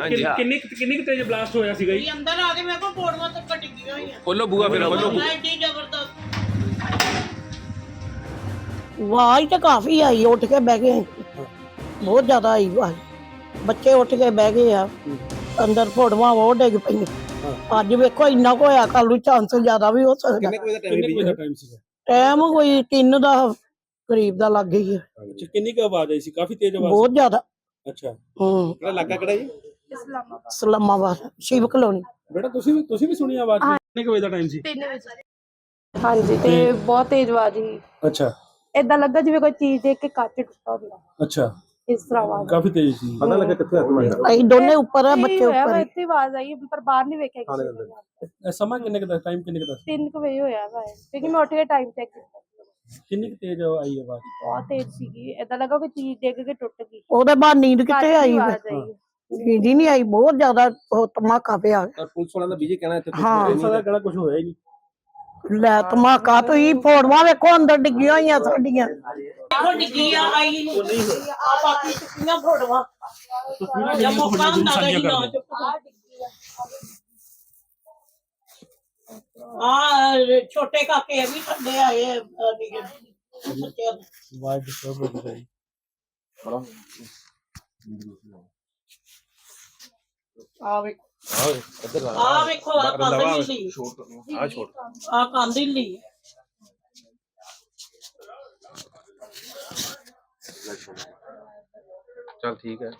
ਹਾਂਜੀ ਕਿੰਨੀ ਕਿੰਨੀ ਕੁ- ਕਿੰਨੀ ਕੁ ਤੇਜ਼ ਬਲਾਸਟ ਹੋਇਆ ਸੀਗਾ ਜੀ? ਅੰਦਰ ਆ ਕੇ ਮੇਰੇ ਕੋਲ ਫੋਟੋਆਂ ਤੱਕ ਡਿੱਗੀਆਂ ਹੋਈਆਂ। ਖੋਲੋ ਬੂਆ ਫਿਰ ਖੋਲੋ ਮੈਂ ਏਡੀ ਜ਼ਬਰਦਸਤ। ਆਵਾਜ਼ ਤਾਂ ਕਾਫੀ ਆਈ ਉੱਠ ਕੇ ਬਹਿ ਗਏ। ਬਹੁਤ ਜ਼ਿਆਦਾ ਆਈ ਆਵਾਜ਼। ਬੱਚੇ ਉੱਠ ਕੇ ਬਹਿ ਗਏ ਆ। ਅੰਦਰ ਫੋੜਵਾ ਉਹ ਡਿੱਗ ਪਈਆਂ। ਅੱਜ ਵੇਖੋ ਇੰਨਾ ਕੁ ਹੋਇਆ ਕੱਲ ਨੂੰ ਚਾਂਸ ਜ਼ਿਆਦਾ ਵੀ ਹੋ ਸਕਦਾ। ਕਿੰਨੇ ਕੁ ਵਜੇ ਦਾ ਟਾਈਮ ਦਾ ਟਾਈਮ ਸੀਗਾ? ਟਾਈਮ ਕੋਈ 3 ਦਾ ਕਰੀਬ ਦਾ ਲੱਗ ਗਈ ਹੈ ਅੱਛਾ ਕਿੰਨੀ ਕੁ ਆਵਾਜ਼ ਆਈ ਸੀ? ਕਾਫੀ ਤੇਜ਼ ਆਵਾਜ਼ ਬਹੁਤ ਜ਼ਿਆਦਾ। ਅੱਛਾ। ਹੂੰ। ਕਿਹੜਾ ਇਲਾਕਾ ਕਿਹੜਾ ਜੀ? ਸਲਾਮਾਬਾਦ ਸ਼ਿਵ ਕਲੋਨੀ। ਬੇਟਾ ਤੁਸੀਂ ਵੀ ਤੁਸੀਂ ਵੀ ਸੁਣੀ ਆਵਾਜ਼? ਕਿੰਨੇ ਕੁ ਵਜੇ ਦਾ ਟਾਈਮ ਸੀ? ਤਿੰਨ ਵਜੇ। ਹਾਂਜੀ ਤੇ ਬਹੁਤ ਤੇਜ਼ ਆਵਾਜ਼ ਸੀ। ਅੱਛਾ। ਏਦਾਂ ਲੱਗਾ ਜਿਵੇਂ ਕੋਈ ਚੀਜ਼ ਦੇਖ ਕੇ ਕੱਚ ਟੁੱਟਾ ਹੁੰਦਾ। ਅੱਛਾ। ਇਸ ਤਰ੍ਹਾਂ ਆਵਾਜ਼। ਕਾਫੀ ਤੇਜ਼ ਸੀ। ਪਤਾ ਲੱਗਾ ਕਿੱਥੇ ਹੱਥ ਮਾਰਿਆ। ਅਸੀਂ ਦੋਨੇ ਉੱਪਰ ਆ ਬੱਚੇ ਹੋਇਆ ਉੱਪਰ ਵਾ ਹੀ। ਇੱਥੇ ਆਵਾਜ਼ ਆਈ ਪਰ ਬਾਹਰ ਨਹੀਂ ਵੇਖਿਆ ਕਿਸੇ ਨੇ। ਇਹ ਸਮਾਂ ਕਿੰਨੇ ਕੁ ਦਾ ਟਾਈਮ ਕਿੰਨੇ ਕੁ ਦਾ ਸੀ? ਤਿੰਨ ਕੁ ਵਜੇ ਹੋਇਆ ਵਾ ਇਹ, ਕਿਉਂਕਿ ਮੈਂ ਉੱਠ ਕੇ ਟਾਈਮ ਚੈੱਕ ਕੀਤਾ। ਕਿੰਨੀ ਕੁ ਤੇਜ਼ ਆਈ ਆਵਾਜ਼? ਬਹੁਤ ਤੇਜ਼ ਸੀਗੀ। ਏਦਾਂ ਲੱਗਾ ਕੋਈ ਚੀਜ਼ ਡਿੱਗ ਕੇ ਟੁੱਟ ਗਈ। ਉਹਦੇ ਬਾਅਦ ਨੀਂਦ ਕਿੱਥੇ ਆਈ ਆਵਾਜ਼ ਆਈ। ਨੀਂਦ ਹੀ ਨਹੀਂ ਆਈ ਬਹੁਤ ਜ਼ਿਆਦਾ ਉਹ ਧਮਾਕਾ ਪਿਆ। ਔਰ ਪੁਲਿਸ ਵਾਲਿਆਂ ਦਾ ਬੀਜੇ ਕਹਿਣਾ ਇੱਥੇ ਕੁਛ ਹਾਂ। ਹੋਇਆ ਕਿਹੜਾ ਕੁਝ ਹੋਇਆ ਹੀ ਨਹੀਂ ਲੈ ਧਮਾਕਾ ਤੁਸੀਂ ਫੋੜਵਾ ਵੇਖੋ ਅੰਦਰ ਡਿੱਗੀਆਂ ਹੋਈਆਂ ਸਾਡੀਆਂ। ਦੇਖੋ ਡਿੱਗੀ ਆ ਆਈ ਆ ਬਾਕੀ ਟੁੱਟੀਆਂ ਫੋਟੋਆਂ। ਜਾਂ ਮੌਕਾ ਹੁੰਦਾ ਤਾਂ ਨਾ ਆ ਛੋਟੇ ਕਾਕੇ ਵੀ ਥੱਲੇ ਆਏ ਆ, ਅਹ, ਨਿੱਕੇ ਬੱਚਿਆਂ ਦੇ। ਆਵਾਜ਼ ਡਿਸਟਰਬ ਹੋ ਗਈ ਆ ਵੇ ਆ ਵੇਖੋ ਆ ਕੰਧ ਢਿੱਲੀ ਆ ਛੋਟ ਆ ਕੰਧ ਢਿੱਲੀ ਚਲ ਠੀਕ ਹੈ।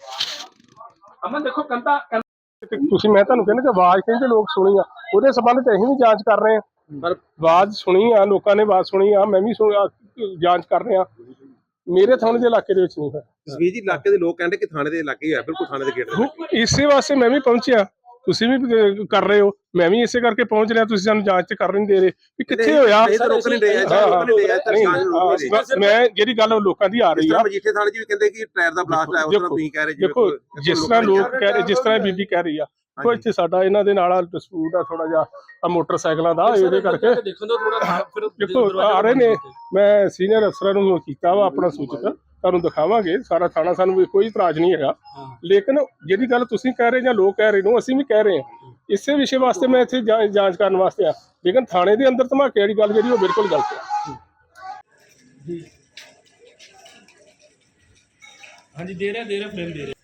ਅਮਨ ਦੇਖੋ ਕੰਤਾ ਤੁਸੀਂ ਮੈਂ ਤੁਹਾਨੂੰ ਕਹਿੰਦਾ ਕਿ ਆਵਾਜ਼ ਕਹਿੰਦੇ ਲੋਕ ਸੁਣੀ ਆ ਉਹਦੇ ਸੰਬੰਧ ਚ ਅਸੀਂ ਵੀ ਜਾਂਚ ਕਰ ਰਹੇ ਹਾਂ। ਪਰ ਆਵਾਜ਼ ਸੁਣੀ ਆ ਲੋਕਾਂ ਨੇ ਆਵਾਜ਼ ਸੁਣੀ ਆ ਮੈਂ ਵੀ ਸੁਣੀ ਆ, ਜਾਂਚ ਕਰ ਰਿਹਾ। ਮੇਰੇ ਥਾਣੇ ਦੇ ਇਲਾਕੇ ਦੇ ਵਿੱਚ ਨਹੀਂ ਹੋਇਆ। ਜਸਵੀਰ ਜੀ ਇਲਾਕੇ ਦੇ ਲੋਕ ਕਹਿੰਦੇ ਕਿ ਥਾਣੇ ਦੇ ਇਲਾਕੇ ਹੀ ਬਿਲਕੁਲ ਥਾਣੇ ਦੇ ਗੇਟ ਦੇ ਇਸੇ ਵਾਸਤੇ ਮੈਂ ਵੀ ਪਹੁੰਚਿਆ। ਤੁਸੀਂ ਵੀ ਅਹ, ਕਰ ਰਹੇ ਹੋ। ਮੈਂ ਵੀ ਇਸੇ ਕਰਕੇ ਪਹੁੰਚ ਰਿਹਾ ਤੁਸੀਂ ਸਾਨੂੰ ਜਾਂਚ ਤੇ ਕਰ ਨਹੀਂ ਦੇ ਰਹੇ। ਵੀ ਕਿੱਥੇ ਹੋਇਆ? ਇਹ ਤਾਂ ਰੋਕ ਨਹੀਂ ਰਹੇ ਹਾਂ, ਰੋਕ ਨਹੀਂ ਰਹੇ ਨਹੀਂ, ਤਾਂ ਰੋਕ ਨਹੀਂ ਰਹੇ ਹਾਂ, ਮੈਂ ਜਿਹੜੀ ਗੱਲ ਉਹ ਲੋਕਾਂ ਦੀ ਆ ਰਹੀ ਤਰ੍ਹਾਂ ਆ। ਮਜੀਠੇ ਥਾਣੇ 'ਚ ਵੀ ਕਹਿੰਦੇ ਕਿ ਟਾਇਰ ਦਾ ਬਲਾਸਟ ਆਇਆ ਉਸ ਤਰ੍ਹਾਂ ਤੁਸੀਂ ਕਹਿ ਰਹੇ ਜੀ ਦੇਖੋ ਜਿਸ ਤਰ੍ਹਾਂ ਲੋਕ ਕਹਿ ਰਹੇ ਜਿਸ ਤਰ੍ਹਾਂ ਬੀਬੀ ਕਹਿ ਰਹੀ ਆ ਕੋਈ ਇੱਥੇ ਸਾਡਾ ਇਹਨਾਂ ਦੇ ਨਾਲ ਡਿਸਪਿਊਟ ਆ ਥੋੜਾ ਜਿਹਾ ਆ ਮੋਟਰਸਾਈਕਲਾਂ ਦਾ ਇਹਦੇ ਕਰਕੇ। ਦੇਖੋ ਆ ਰਹੇ ਨੇ। ਮੈਂ ਸੀਨੀਅਰ ਅਫਸਰਾਂ ਨੂੰ ਕੀਤਾ ਵਾ ਆਪਣਾ ਸੂਚਕ ਤੁਹਾਨੂੰ ਦਿਖਾਵਾਂਗੇ ਸਾਰਾ ਥਾਣਾ ਸਾਨੂੰ ਵੀ ਕੋਈ ਇਤਰਾਜ਼ ਨਹੀਂ ਹੈਗਾ। ਲੇਕਿਨ ਜਿਹੜੀ ਗੱਲ ਤੁਸੀਂ ਕਹਿ ਰਹੇ ਜਾਂ ਲੋਕ ਕਹਿ ਰਹੇ ਨੇ ਅਸੀਂ ਵੀ ਕਹਿ ਰਹੇ ਹਾਂ। ਇਸੇ ਵਿਸ਼ੇ ਵਾਸਤੇ ਮੈਂ ਇੱਥੇ ਜਾਂਚ ਕਰਨ ਵਾਸਤੇ ਆ। ਲੇਕਿਨ ਥਾਣੇ ਦੇ ਅੰਦਰ ਧਮਾਕੇ ਵਾਲੀ ਗੱਲ ਜਿਹੜੀ ਉਹ ਬਿਲਕੁਲ ਗਲਤ ਹੈ। ਹਾਂਜੀ ਦੇ ਰਿਹਾ ਦੇ ਰਿਹਾ ਫਰੇਮ ਦੇ ਰਿਹਾ।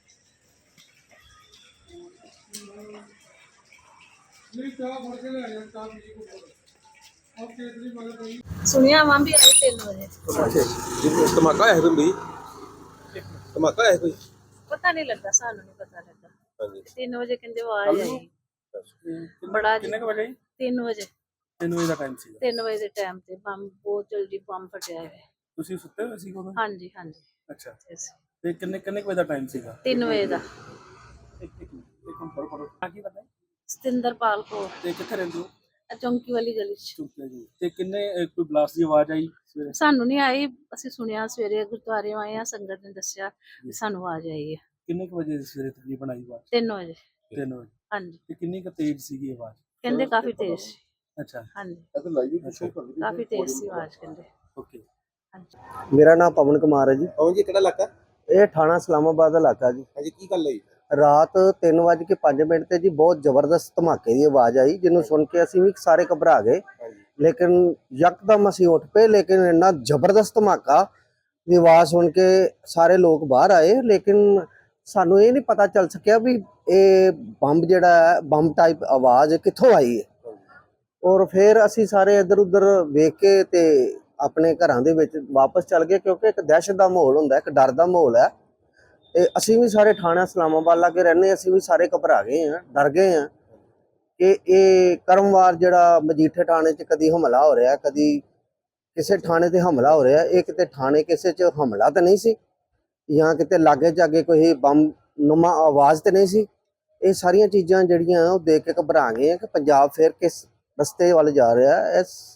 ਸੁਣਿਆ ਵਾਂ ਵੀ ਆਏ 3 ਵਜੇ। ਧਮਾਕਾ ਹੋਇਆ ਕੋਈ ਧਮਾਕਾ ਹੋਇਆ ਕੋਈ? ਪਤਾ ਨਹੀਂ ਲੱਗਾ ਸਾਨੂੰ ਨਹੀਂ ਪਤਾ ਲੱਗਾ। ਹਾਂਜੀ। 3 ਵਜੇ ਕਹਿੰਦੇ ਆਵਾਜ਼ ਆਈ ਬੜਾ ਕਿੰਨੇ ਕੁ ਵਜੇ? 3 ਵਜੇ। 3 ਵਜੇ ਦਾ ਟਾਈਮ ਸੀ। 3 ਵਜੇ ਦੇ ਟਾਈਮ ਤੇ ਬੰਬ ਬਹੁਤ ਜਲਦੀ ਬੰਬ ਫਟਿਆ ਹੈ ਤੁਸੀਂ ਸੁੱਤੇ ਹੋਏ ਸੀ ਉਦੋਂ ਹਾਂਜੀ ਹਾਂਜੀ। ਅੱਛਾ। ਤੇ ਕਿੰਨੇ ਕਿੰਨੇ ਕੁ ਵਜੇ ਦਾ ਟਾਈਮ ਸੀਗਾ? 3 ਵਜੇ ਦਾ। ਇੱਕ ਇੱਕ ਇੱਕ ਮਿੰਟ ਫੜੋ ਫੜੋ। ਆ ਕੀ ਪਤਾ? ਸਤਿੰਦਰਪਾਲ ਕੋ ਤੇ ਕਿੱਥੇ ਰਹਿੰਦੇ ਹੋ? ਚੌਂਕੀ ਵਾਲੀ ਗਲੀ ਚ। ਜੀ ਤੇ ਕਿੰਨੇ ਅਹ, ਕੋਈ ਬਲਾਸਟ ਦੀ ਆਵਾਜ਼ ਆਈ ਸਵੇਰੇ? ਸਾਨੂੰ ਨਹੀਂ ਆਈ। ਅਸੀਂ ਸੁਣਿਆ ਸਵੇਰੇ ਗੁਰਦੁਆਰੇ ਆਏ ਆ ਸੰਗਤ ਨੇ ਦੱਸਿਆ ਵੀ ਸਾਨੂੰ ਆਵਾਜ਼ ਆਈ ਹੈ ਕਿੰਨੇ ਕੁ ਵਜੇ ਸਵੇਰੇ ਤਕਰੀਬਨ ਆਈ ਆਵਾਜ਼? 3 ਵਜੇ। 3 ਵਜੇ। ਹਾਂਜੀ। ਤੇ ਕਿੰਨੀ ਕੁ ਤੇਜ਼ ਸੀਗੀ ਆਵਾਜ਼? ਕਹਿੰਦੇ ਕਾਫੀ ਤੇਜ਼ ਸੀ। ਅੱਛਾ। ਹਾਂਜੀ। ਅੱਛਾ। ਕਾਫੀ ਤੇਜ਼ ਸੀ ਆਵਾਜ਼ ਕਹਿੰਦੇ। ਓਕੇ। ਹਾਂਜੀ। ਮੇਰਾ ਨਾਮ ਪਵਨ ਕੁਮਾਰ ਹੈ ਜੀ। ਪਵਨ ਜੀ ਕਿਹੜਾ ਇਲਾਕਾ? ਇਹ ਥਾਣਾ ਇਸਲਾਮਾਬਾਦ ਦਾ ਇਲਾਕਾ ਜੀ। ਹਾਂਜੀ ਕੀ ਗੱਲ ਹੋਈ? ਰਾਤ 3:05 ਮਿੰਟ ਤੇ ਜੀ ਬਹੁਤ ਜ਼ਬਰਦਸਤ ਧਮਾਕੇ ਦੀ ਆਵਾਜ਼ ਆਈ ਜਿਹਨੂੰ ਸੁਣ ਕੇ ਅਸੀਂ ਵੀ ਸਾਰੇ ਘਬਰਾ ਗਏ। ਲੇਕਿਨ ਯਕਦਮ ਅਸੀਂ ਉੱਠ ਪਏ ਲੇਕਿਨ ਇੰਨਾ ਜ਼ਬਰਦਸਤ ਧਮਾਕਾ ਦੀ ਆਵਾਜ਼ ਸੁਣ ਕੇ ਸਾਰੇ ਲੋਕ ਬਾਹਰ ਆਏ ਲੇਕਿਨ ਸਾਨੂੰ ਇਹ ਨਹੀਂ ਪਤਾ ਚੱਲ ਸਕਿਆ ਵੀ ਇਹ ਬੰਬ ਜਿਹੜਾ ਹੈ ਬੰਬ ਟਾਈਪ ਆਵਾਜ਼ ਕਿੱਥੋਂ ਆਈ ਹੈ। ਔਰ ਫਿਰ ਅਸੀਂ ਸਾਰੇ ਇੱਧਰ ਉੱਧਰ ਵੇਖ ਕੇ ਤੇ ਆਪਣੇ ਘਰਾਂ ਦੇ ਵਿੱਚ ਵਾਪਸ ਚੱਲ ਗਏ ਕਿਉਂਕਿ ਇੱਕ ਦਹਿਸ਼ਤ ਦਾ ਮਾਹੌਲ ਹੁੰਦਾ ਇੱਕ ਡਰ ਦਾ ਮਾਹੌਲ ਹੈ। ਤੇ ਅਸੀਂ ਵੀ ਸਾਰੇ ਥਾਣਾ ਇਸਲਾਮਾਬਾਦ ਲਾਗੇ ਰਹਿੰਦੇ ਅਸੀਂ ਵੀ ਸਾਰੇ ਘਬਰਾ ਗਏ ਹਾਂ, ਡਰ ਗਏ ਹਾਂ ਕਿ ਇਹ ਕਰਮਵਾਰ ਜਿਹੜਾ ਮਜੀਠੇ ਥਾਣੇ 'ਚ ਕਦੀ ਹਮਲਾ ਹੋ ਰਿਹਾ, ਕਦੀ ਕਿਸੇ ਥਾਣੇ ਤੇ ਹਮਲਾ ਹੋ ਰਿਹਾ, ਇਹ ਕਿਤੇ ਥਾਣੇ ਕਿਸੇ 'ਚ ਹਮਲਾ ਤਾਂ ਨਹੀਂ ਸੀ ਜਾਂ ਕਿਤੇ ਲਾਗੇ ਜਾਗੇ ਕੋਈ ਬੰਮ ਨੁਮਾ ਆਵਾਜ਼ ਤੇ ਨਹੀਂ ਸੀ। ਇਹ ਸਾਰੀਆਂ ਚੀਜ਼ਾਂ ਜਿਹੜੀਆਂ ਉਹ ਦੇਖ ਕੇ ਘਬਰਾ ਗਏ ਆ ਕਿ ਪੰਜਾਬ ਫਿਰ ਕਿਸ ਰਸਤੇ ਵੱਲ ਜਾ ਰਿਹਾ ਇਸ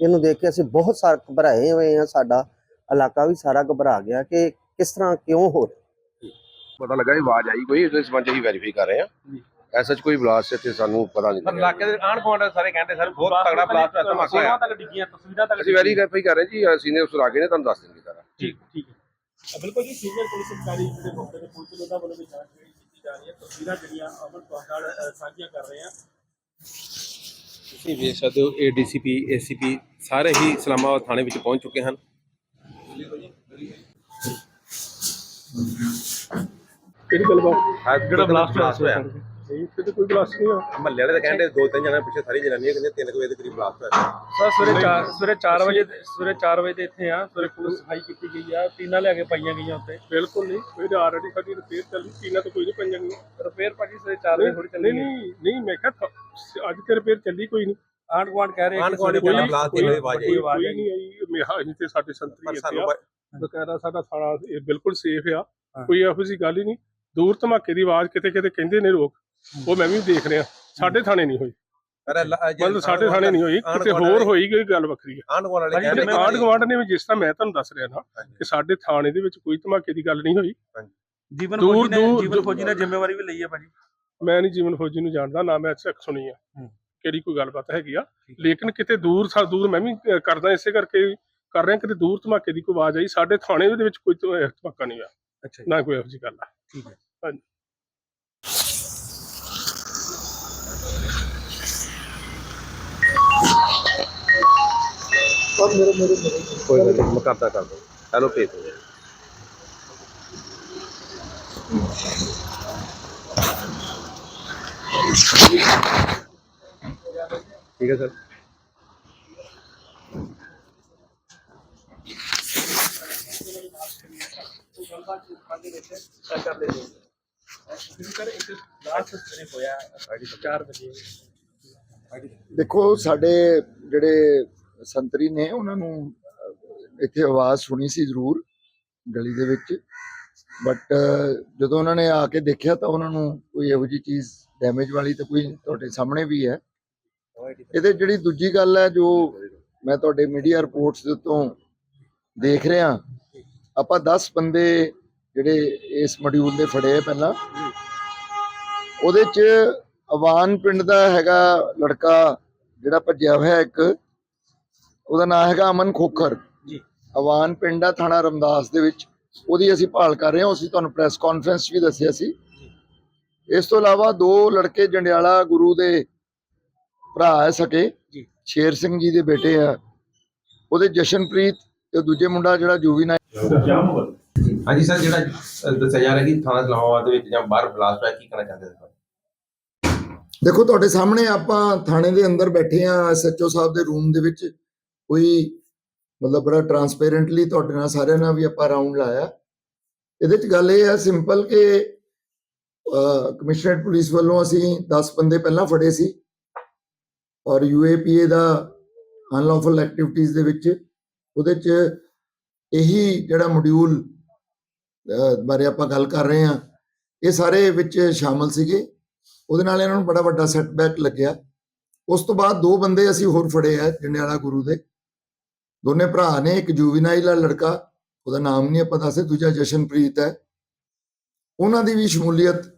ਇਹਨੂੰ ਦੇਖ ਕੇ ਅਸੀਂ ਬਹੁਤ ਸਾਰੇ ਘਬਰਾਏ ਹੋਏ ਹਾਂ ਸਾਡਾ ਇਲਾਕਾ ਵੀ ਸਾਰਾ ਘਬਰਾ ਗਿਆ ਕਿ ਕਿਸ ਤਰ੍ਹਾਂ ਕਿਉਂ ਹੋ ਰਿਹਾ। ਪਤਾ ਲੱਗਾ ਇਹ ਆਵਾਜ਼ ਆਈ ਕੋਈ ਇਸ ਸੰਬੰਧ ਹੀ ਵੈਰੀਫਾਈ ਕਰ ਰਹੇ ਆ ਐਸਾ ਚ ਕੋਈ ਬਲਾਸਟ ਇੱਥੇ ਸਾਨੂੰ ਪਤਾ ਨਹੀਂ ਪਰ ਲੱਗਿਆ। ਇਲਾਕੇ ਦੇ ਆਣ ਗੁਆਂਢ ਸਾਰੇ ਕਹਿੰਦੇ ਸਰ ਬਹੁਤ ਤਗੜਾ ਬਲਾਸਟ ਹੋਇਆ ਧਮਾਕਾ ਹੋਇਆ। ਤੱਕ ਡਿੱਗੀਆਂ ਤਸਵੀਰਾਂ ਤੱਕ ਅਸੀਂ ਵੈਰੀਫਾਈ ਕਰ ਰਹੇ ਜੀ ਸੀਨੀਅਰ ਅਫਸਰ ਆ ਗਏ ਨੇ ਤੁਹਾਨੂੰ ਦੱਸ ਦੇਣਗੇ ਸਾਰਾ। ਠੀਕ ਠੀਕ ਹੈ। ਬਿਲਕੁਲ ਜੀ ਸੀਨੀਅਰ ਪੁਲਿਸ ਅਧਿਕਾਰੀ ਜਿਹੜੇ ਮੌਕੇ ਤੇ ਪਹੁੰਚੇ ਨੇ ਉਹਨਾਂ ਵੱਲੋਂ ਵੀ ਜਾਂਚ ਕੀਤੀ ਜਾ ਰਹੀ ਹੈ ਤਸਵੀਰਾਂ ਜਿਹੜੀਆਂ ਅਮਨ ਤੁਹਾਡੇ ਨਾਲ ਸਾਂਝੀਆਂ ਕਰ ਰਹੇ ਹਾਂ। ਤੁਸੀਂ ਵੇਖ ਸਕਦੇ ਹੋ ਏਡੀਸੀਪੀ ਏਸੀਪੀ ਸਾਰੇ ਹੀ ਇਸਲਾਮਾਬਾਦ ਥਾਣੇ ਵਿੱਚ ਪਹੁੰਚ ਚੁੱਕੇ ਹਨ। ਕਿਹੜੀ ਗੱਲ ਬਾਤ? ਜਿਹੜਾ ਬਲਾਸਟ ਹੋਇਆ? ਨਹੀਂ ਇੱਥੇ ਤਾਂ ਕੋਈ ਬਲਾਸਟ ਨਹੀਂ ਹੋਇਆ। ਮਹੱਲੇ ਵਾਲੇ ਤਾਂ ਕਹਿੰਦੇ ਦੋ ਤਿੰਨ ਜਣੇ ਪਿੱਛੇ ਸਾਰੀ ਜਨਾਨੀਆਂ ਕਹਿੰਦੇ 3 ਵਜੇ ਦੇ ਕਰੀਬ ਬਲਾਸਟ ਹੋਇਆ। ਸਰ ਸਵੇਰੇ 4 ਸਵੇਰੇ 4 ਵਜੇ ਸਵੇਰੇ 4 ਵਜੇ ਤੇ ਇੱਥੇ ਆ ਸਵੇਰੇ ਪੂਰੀ ਸਫ਼ਾਈ ਕੀਤੀ ਗਈ ਆ ਟੀਨਾਂ ਲਿਆ ਕੇ ਪਾਈਆਂ ਗਈਆਂ ਉੱਤੇ ਬਿਲਕੁਲ ਨਹੀਂ ਇਹ ਆਲਰੇਡੀ ਸਾਡੀ ਰਿਪੇਅਰ ਚੱਲੀ ਟੀਨਾ ਤਾਂ ਕੋਈ ਨਹੀਂ ਪੰਜਾਂ ਗਈਆਂ। ਰਿਪੇਅਰ ਭਾਜੀ ਸਵੇਰੇ 4 ਵਜੇ ਥੋੜੀ ਚੱਲੀ ਨਹੀਂ ਨਹੀਂ ਨਹੀਂ ਮੈਂ ਕਿਹਾ ਅੱਜ ਤੇ ਰਿਪੇਅਰ ਚੱਲੀ ਕੋਈ ਨਹੀਂ। ਆਂਡ ਗਵਾਂਡ ਕਹਿ ਰਹੇ ਆਂਢ ਗੁਆਂਢ ਕੋਈ ਦੀ ਆਵਾਜ਼ ਆਈ। ਕੋਈ ਨਹੀਂ ਆਈ ਮੇਹਾ ਅਸੀਂ ਤੇ ਸਾਡੇ ਸੰਤਰੀ ਪਰ ਇੱਥੇ ਸਾਨੂੰ ਆ। ਬਕਾਇਦਾ ਸਾਡਾ ਥਾਣਾ ਇਹ ਬਿਲਕੁਲ ਸੇਫ ਆ। ਕੋਈ ਇਹੋ ਗੱਲ ਹੀ ਨਹੀਂ। ਦੂਰ ਧਮਾਕੇ ਦੀ ਆਵਾਜ਼ ਕਿਤੇ ਕਿਤੇ ਕਹਿੰਦੇ ਨੇ ਲੋਕ। ਉਹ ਮੈਂ ਵੀ ਦੇਖ ਰਿਹਾ। ਸਾਡੇ ਥਾਣੇ ਨਹੀਂ ਹੋਈ। ਮਤਲਬ ਸਾਡੇ ਥਾਣੇ ਨਹੀਂ ਹੋਈ। ਆਂਢ ਕਿਤੇ ਗੁਆਂਢ ਹੋਰ ਹੋਈ ਕੋਈ ਗੱਲ ਵੱਖਰੀ ਹੈ ਆਂਢ ਗੁਆਂਢ ਵਾਲੇ ਭਾਜੀ, ਕਹਿੰਦੇ ਆਂਢ ਗਵਾਂਢ ਨੇ ਵੀ ਜਿਸ ਤਰ੍ਹਾਂ ਮੈਂ ਤੁਹਾਨੂੰ ਦੱਸ ਰਿਹਾ ਨਾ। ਕਿ ਸਾਡੇ ਥਾਣੇ ਦੇ ਵਿੱਚ ਕੋਈ ਧਮਾਕੇ ਦੀ ਗੱਲ ਨਹੀਂ ਹੋਈ। ਜੀਵਨ ਫੌਜੀ ਨੇ ਜੀਵਨ ਫੌਜੀ ਨੇ ਜ਼ਿੰਮੇਵਾਰੀ ਵੀ ਲਈ ਹੈ ਭਾਜੀ। ਮੈਂ ਨਹੀਂ ਜੀਵਨ ਫੌਜੀ ਨੂੰ ਜਾਣਦਾ ਨਾ ਮੈਂ ਅੱਛਾ ਸੁਣੀ ਆ। ਕਿਹੜੀ ਕੋਈ ਗੱਲਬਾਤ ਹੈਗੀ ਆ। ਲੇਕਿਨ ਕਿਤੇ ਦੂਰ ਸਾ ਦੂਰ ਮੈਂ ਵੀ ਕਰਦਾ ਇਸੇ ਕਰਕੇ ਕਰ ਰਿਹਾ ਕਿਤੇ ਦੂਰ ਧਮਾਕੇ ਦੀ ਕੋਈ ਆਵਾਜ਼ ਆਈ ਸਾਡੇ ਥਾਣੇ ਦੇ ਵਿੱਚ ਕੋਈ ਧਮਾ- ਧਮਾਕਾ ਨਹੀਂ ਆ ਅੱਛਾ ਨਾ ਕੋਈ ਇਹੋ ਗੱਲ ਆ। ਠੀਕ ਹੈ। ਹਾਂਜੀ। ਕੋਈ ਗੱਲ ਨਹੀਂ ਮੈਂ ਕਰਦਾ ਕਰਦਾ ਹੈਲੋ ਦਿਓ ਠੀਕ ਹੈ ਸਰ। ਲਾਸਟ ਸਵੇਰੇ ਹੋਇਆ 4 ਵਜੇ ਦੇਖੋ, ਸਾਡੇ ਜਿਹੜੇ ਸੰਤਰੀ ਨੇ, ਉਹਨਾਂ ਨੂੰ ਇੱਥੇ ਆਵਾਜ਼ ਸੁਣੀ ਸੀ ਜ਼ਰੂਰ, ਗਲੀ ਦੇ ਵਿੱਚ। ਬਟ ਜਦੋਂ ਉਹਨਾਂ ਨੇ ਆ ਕੇ ਦੇਖਿਆ ਤਾਂ ਉਹਨਾਂ ਨੂੰ ਕੋਈ ਇਹੋ ਜਿਹੀ ਚੀਜ਼ ਡੈਮੇਜ ਵਾਲੀ ਤਾਂ ਕੋਈ ਤੁਹਾਡੇ ਸਾਹਮਣੇ ਵੀ ਹੈ। ਇਹਦੇ ਜਿਹੜੀ ਦੂਜੀ ਗੱਲ ਹੈ ਜੋ ਮੈਂ ਤੁਹਾਡੇ ਮੀਡੀਆ ਰਿਪੋਰਟਸ ਦੇ ਤੋਂ ਦੇਖ ਰਿਹਾ ਆਪਾਂ 10 ਬੰਦੇ ਜਿਹੜੇ ਇਸ ਮੋਡਿਊਲ ਦੇ ਫੜੇ ਪਹਿਲਾਂ ਉਹਦੇ ਚ ਅਵਾਨ ਪਿੰਡ ਦਾ ਹੈਗਾ ਲੜਕਾ ਜਿਹੜਾ ਭੱਜਿਆ ਹੋਇਆ ਇੱਕ ਉਹਦਾ ਨਾਮ ਹੈਗਾ ਅਮਨ ਖੋਖਰ। ਜੀ। ਅਵਾਨ ਪਿੰਡ ਆ ਥਾਣਾ ਰਮਦਾਸ ਦੇ ਵਿੱਚ ਉਹਦੀ ਅਸੀਂ ਭਾਲ ਕਰ ਰਹੇ ਹਾਂ ਅਸੀਂ ਤੁਹਾਨੂੰ ਪ੍ਰੈਸ ਕਾਨਫਰੰਸ 'ਚ ਵੀ ਦੱਸਿਆ ਸੀ। ਇਸ ਤੋਂ ਇਲਾਵਾ ਦੋ ਲੜਕੇ ਜੰਡਿਆਲਾ ਗੁਰੂ ਦੇ ਭਰਾ ਹੈ ਸਕੇ ਜੀ। ਸ਼ੇਰ ਸਿੰਘ ਜੀ ਦੇ ਬੇਟੇ ਆ। ਉਹਦੇ ਜਸ਼ਨਪ੍ਰੀਤ ਤੇ ਦੂਜੇ ਮੁੰਡਾ ਜਿਹੜਾ ਜੂਵੀਨਾ ਹਾਂਜੀ ਸਰ ਜਿਹੜਾ ਅ, ਦੱਸਿਆ ਜਾ ਰਿਹਾ ਕਿ ਥਾਣਾ ਇਸਲਾਮਾਬਾਦ ਦੇ ਵਿੱਚ ਜਾਂ ਬਾਹਰ ਬਲਾਸਟ ਹੋਇਆ ਕੀ ਕਹਿਣਾ ਚਾਹੁੰਦੇ ਹੋ ਦੇਖੋ ਤੁਹਾਡੇ ਸਾਹਮਣੇ ਆਪਾਂ ਥਾਣੇ ਦੇ ਅੰਦਰ ਬੈਠੇ ਆ ਐਸਐਚਓ ਸਾਹਿਬ ਦੇ ਰੂਮ ਦੇ ਵਿੱਚ। ਕੋਈ ਮਤਲਬ ਬੜਾ ਟਰਾਂਸਪੇਰੈਂਟਲੀ ਤੁਹਾਡੇ ਨਾਲ ਸਾਰਿਆਂ ਨਾਲ ਵੀ ਆਪਾਂ ਰਾਉਂਡ ਲਾਇਆ। ਇਹਦੇ ਚ ਗੱਲ ਇਹ ਹੈ ਸਿੰਪਲ ਕਿ ਕਮਿਸ਼ਨਰੇਟ ਪੁਲਿਸ ਵੱਲੋਂ ਅਸੀਂ 10 ਬੰਦੇ ਪਹਿਲਾਂ ਫੜੇ ਸੀ। ਔਰ ਯੂਏਪੀਏ ਦਾ ਅਨਲੌਫਲ ਐਕਟੀਵਿਟੀਜ਼ ਦੇ ਵਿੱਚ ਉਹਦੇ ਚ ਇਹੀ ਜਿਹੜਾ ਮੋਡਿਊਲ ਬਾਰੇ ਆਪਾਂ ਗੱਲ ਕਰ ਰਹੇ ਹਾਂ, ਇਹ ਸਾਰੇ ਵਿੱਚ ਸ਼ਾਮਲ ਸੀਗੇ। ਉਹਦੇ ਨਾਲ ਇਹਨਾਂ ਨੂੰ ਬੜਾ ਵੱਡਾ ਸੈਟਬੈਕ ਲੱਗਿਆ। ਉਸ ਤੋਂ ਬਾਅਦ ਦੋ ਬੰਦੇ ਅਸੀਂ ਹੋਰ ਫੜੇ ਆ ਜੰਡਿਆਲਾ ਗੁਰੂ ਦੇ। ਦੋਨੇ ਭਰਾ ਨੇ, ਇੱਕ ਜੂਵੀਨਾਈਲ ਲੜਕਾ, ਉਹਦਾ ਨਾਮ ਨਹੀਂ ਆਪਾਂ ਦੱਸੇ ਦੂਜਾ ਜਸ਼ਨਪ੍ਰੀਤ ਹੈ। ਉਹਨਾਂ ਦੀ ਵੀ ਸ਼ਮੂਲੀਅਤ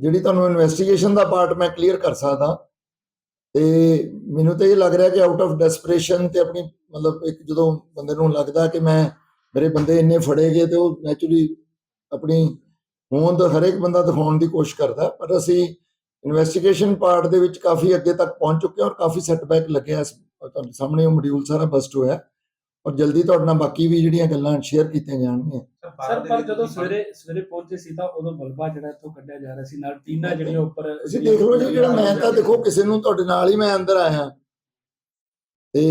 ਜਿਹੜੀ ਤੁਹਾਨੂੰ ਇਨਵੈਸਟੀਗੇਸ਼ਨ ਦਾ ਪਾਰਟ ਮੈਂ ਕਲੀਅਰ ਕਰ ਸਕਦਾ। ਤੇ ਮੈਨੂੰ ਤਾਂ ਇਹ ਲੱਗ ਰਿਹਾ ਕਿ ਆਊਟ ਆਫ ਡੈਸਪਰੇਸ਼ਨ ਤੇ ਆਪਣੀ ਮਤਲਬ ਇੱਕ ਜਦੋਂ ਬੰਦੇ ਨੂੰ ਲੱਗਦਾ ਕਿ ਮੈਂ, ਮੇਰੇ ਬੰਦੇ ਇੰਨੇ ਫੜੇ ਗਏ ਤੇ ਉਹ ਨੈਚੁਰਲੀ ਆਪਣੀ ਹੋਂਦ ਹਰੇਕ ਬੰਦਾ ਦਿਖਾਉਣ ਦੀ ਕੋਸ਼ਿਸ਼ ਕਰਦਾ। ਪਰ ਅਸੀਂ ਇਨਵੈਸਟੀਗੇਸ਼ਨ ਪਾਰਟ ਦੇ ਵਿੱਚ ਕਾਫੀ ਅੱਗੇ ਤੱਕ ਪਹੁੰਚ ਚੁੱਕੇ ਹਾਂ ਔਰ ਕਾਫੀ ਸੈਟਬੈਕ ਲੱਗਿਆ ਇਸ- ਤੁਹਾਡੇ ਸਾਹਮਣੇ ਉਹ ਮੋਡਿਊਲ ਸਾਰਾ ਬਸਟ ਹੋਇਆ। ਔਰ ਜਲਦੀ ਤੁਹਾਡੇ ਨਾਲ ਬਾਕੀ ਵੀ ਜਿਹੜੀਆਂ ਗੱਲਾਂ ਸ਼ੇਅਰ ਕੀਤੀਆਂ ਜਾਣਗੀਆਂ। ਸਰ ਪਰ ਜਦੋਂ ਸਵੇਰੇ ਸਵੇਰੇ ਪਹੁੰਚੇ ਸੀ ਤਾਂ ਉਦੋਂ ਮਲਬਾ ਜਿਹੜਾ ਇੱਥੋਂ ਕੱਢਿਆ ਜਾ ਰਿਹਾ ਸੀ ਨਾਲ ਟੀਨਾ ਜਿਹੜੀਆਂ ਉੱਪਰ ਤੁਸੀਂ ਦੇਖ ਲਓ ਜੀ ਜਿਹੜਾ ਮੈਂ ਤਾਂ ਦੇਖੋ ਕਿਸੇ ਨੂੰ ਤੁਹਾਡੇ ਨਾਲ ਹੀ ਮੈਂ ਅੰਦਰ ਆਇਆ। ਤੇ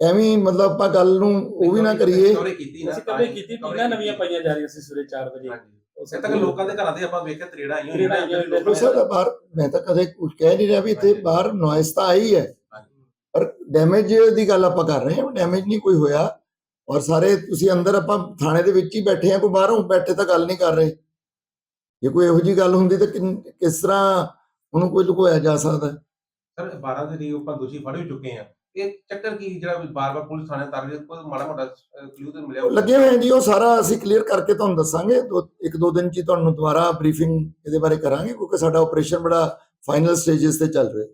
ਐਵੇਂ ਮਤਲਬ ਆਪਾਂ ਗੱਲ ਨੂੰ ਉਹ ਵੀ ਨਾ ਕਰੀਏ। ਅਸੀਂ ਕਦੇ ਕੀਤੀ ਟੀਨਾ ਨਵੀਆਂ ਪਾਈਆਂ ਜਾ ਰਹੀਆਂ ਸੀ ਸਵੇਰੇ 4 ਵਜੇ। ਉਸ ਤੱਕ ਲੋਕਾਂ ਦੇ ਘਰਾਂ ਦੇ ਆਪਾਂ ਵੇਖਿਆ ਤਰੇੜਾ ਆਈਆਂ ਹੋਈਆਂ। ਸਰ ਬਾਹਰ ਮੈਂ ਤਾਂ ਕਦੇ ਕੁਝ ਕਹਿ ਨਹੀਂ ਰਿਹਾ ਵੀ ਇੱਥੇ ਬਾਹਰ ਨੋਇਸ ਤਾਂ ਆਈ ਹੈ। ਪਰ ਡੈਮੇਜ ਦੀ ਗੱਲ ਆਪਾਂ ਕਰ ਰਹੇ ਹਾਂ ਡੈਮੇਜ ਨਹੀਂ ਕੋਈ ਹੋਇਆ। ਔਰ ਸਾਰੇ ਤੁਸੀਂ ਅੰਦਰ ਆਪਾਂ ਥਾਣੇ ਦੇ ਵਿੱਚ ਹੀ ਬੈਠੇ ਆ ਕੋਈ ਬਾਹਰੋਂ ਬੈਠੇ ਤਾਂ ਗੱਲ ਨਹੀਂ ਕਰ ਰਹੇ। ਜੇ ਕੋਈ ਇਹੋ ਜੀ ਗੱਲ ਹੁੰਦੀ ਤਾਂ ਕਿਸ ਤਰ੍ਹਾਂ ਉਹਨੂੰ ਕੋਈ ਲੁਕੋਇਆ ਜਾ ਸਕਦਾ? ਸਰ 12 ਦੇ ਲਈ ਆਪਾਂ ਦੋਸ਼ੀ ਫੜ ਚੁੱਕੇ ਆ ਇਹ ਚੱਕਰ ਕੀ ਜਿਹੜਾ ਬਾਰ-ਬਾਰ ਪੁਲਿਸ ਥਾਣੇ ਤੱਕ ਜੇ ਕੋਈ ਮਾੜਾ ਮੋਟਾ ਕਲੂ ਤੇ ਮਿਲਿਆ? ਲੱਗੇ ਹੋਏ ਜੀ ਉਹ ਸਾਰਾ ਅਸੀਂ ਕਲੀਅਰ ਕਰਕੇ ਤੁਹਾਨੂੰ ਦੱਸਾਂਗੇ। ਦੋ ਇੱਕ ਦੋ ਦਿਨ ਚ ਤੁਹਾਨੂੰ ਦੁਬਾਰਾ ਬਰੀਫਿੰਗ ਇਹਦੇ ਬਾਰੇ ਕਰਾਂਗੇ ਕਿਉਂਕਿ ਸਾਡਾ ਆਪਰੇਸ਼ਨ ਬੜਾ ਫਾਈਨਲ ਸਟੇजेस ਤੇ ਚੱਲ ਰਿਹਾ।